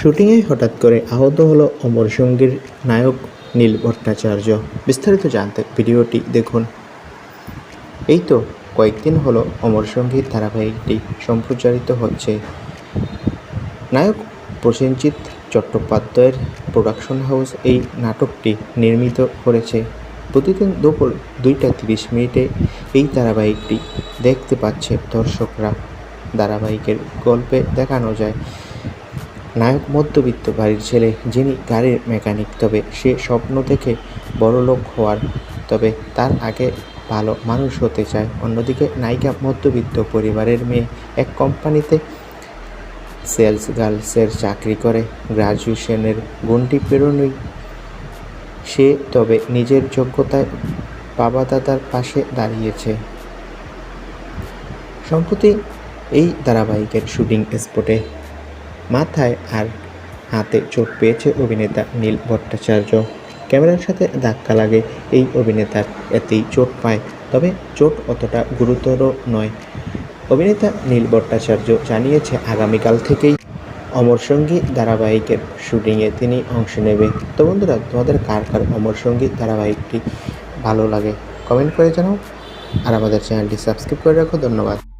শুটিংয়ে হঠাৎ করে আহত হলো অমর সঙ্গীর নায়ক নীল ভট্টাচার্য। বিস্তারিত জানতে ভিডিওটি দেখুন। এই তো কয়েকদিন হলো অমর সংগীত ধারাবাহিকটি সম্প্রচারিত হচ্ছে। নায়ক প্রসেনজিৎ চট্টোপাধ্যায়ের প্রোডাকশন হাউস এই নাটকটি নির্মিত করেছে। প্রতিদিন দুপুর দুইটা তিরিশ মিনিটে এই ধারাবাহিকটি দেখতে পাচ্ছে দর্শকরা। ধারাবাহিকের গল্পে দেখানো যায় নায়ক মধ্যবিত্ত বাড়ির ছেলে যিনি গাড়ির মেকানিক, তবে সে স্বপ্ন দেখে বড়লোক হওয়ার। তবে তার আগে ভালো মানুষ হতে চায়। অন্যদিকে নায়িকা মধ্যবিত্ত পরিবারের মেয়ে এক কোম্পানিতে সেলস গার্লসের চাকরি করে। গ্রাজুয়েশনের গণ্ডি পেরোনোই সে, তবে নিজের যোগ্যতায় বাবা দাদার পাশে দাঁড়িয়েছে। সম্প্রতি এই ধারাবাহিকের শুটিং স্পটে মাথায় আর হাতে চোট পেয়েছে অভিনেতা নীল ভট্টাচার্য। ক্যামেরার সাথে ধাক্কা লাগে এই অভিনেতার, এতেই চোট পায়। তবে চোট অতটা গুরুতর নয়। অভিনেতা নীল ভট্টাচার্য জানিয়েছে, আগামীকাল থেকেই অমর সঙ্গী ধারাবাহিকের শুটিংয়ে তিনি অংশ নেবে। তো বন্ধুরা, তোমাদের কার কার অমর সঙ্গী ধারাবাহিকটি ভালো লাগে? কমেন্ট করে জানাও। আর আমাদের চ্যানেলটি সাবস্ক্রাইব করে রাখো। ধন্যবাদ।